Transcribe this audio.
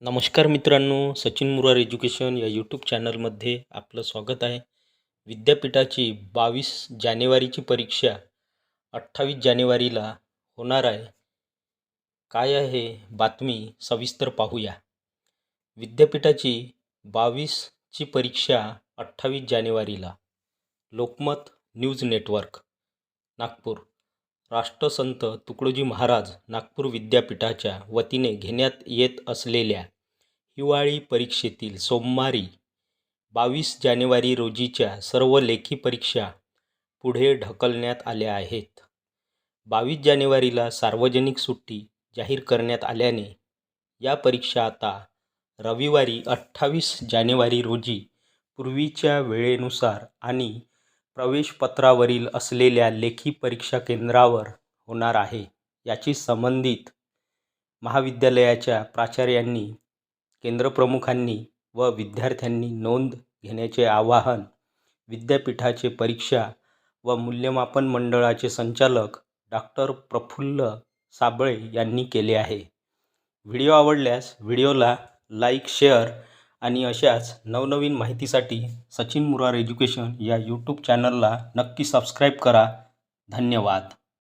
नमस्कार मित्रांनो सचिन मुरार एज्युकेशन या यूट्यूब चॅनलमध्ये आपलं स्वागत आहे. विद्यापीठाची बावीस जानेवारीची परीक्षा अठ्ठावीस जानेवारीला होणार आहे. काय आहे बातमी सविस्तर पाहूया. विद्यापीठाची बावीसची परीक्षा अठ्ठावीस जानेवारीला. Lokmat news network Nagpur. राष्ट्रसंत तुकडोजी महाराज नागपूर विद्यापीठाच्या वतीने घेण्यात येत असलेल्या हिवाळी परीक्षेतील सोमवारी बावीस जानेवारी रोजीच्या सर्व लेखी परीक्षा पुढे ढकलण्यात आल्या आहेत. बावीस जानेवारीला सार्वजनिक सुट्टी जाहीर करण्यात आल्याने या परीक्षा आता रविवारी अठ्ठावीस जानेवारी रोजी पूर्वीच्या वेळेनुसार आणि प्रवेशपत्रावरील असलेल्या लेखी परीक्षा केंद्रावर होणार आहे. याची संबंधित महाविद्यालयाच्या प्राचार्यांनी केंद्रप्रमुखांनी व विद्यार्थ्यांनी नोंद घेण्याचे आवाहन विद्यापीठाचे परीक्षा व मूल्यमापन मंडळाचे संचालक डॉक्टर प्रफुल्ल साबळे यांनी केले आहे. व्हिडिओ आवडल्यास व्हिडिओला लाईक शेअर आणि अशाच नवनवीन माहितीसाठी सचिन मुरार एज्युकेशन या यूट्यूब चॅनलला नक्की सबस्क्राईब करा. धन्यवाद.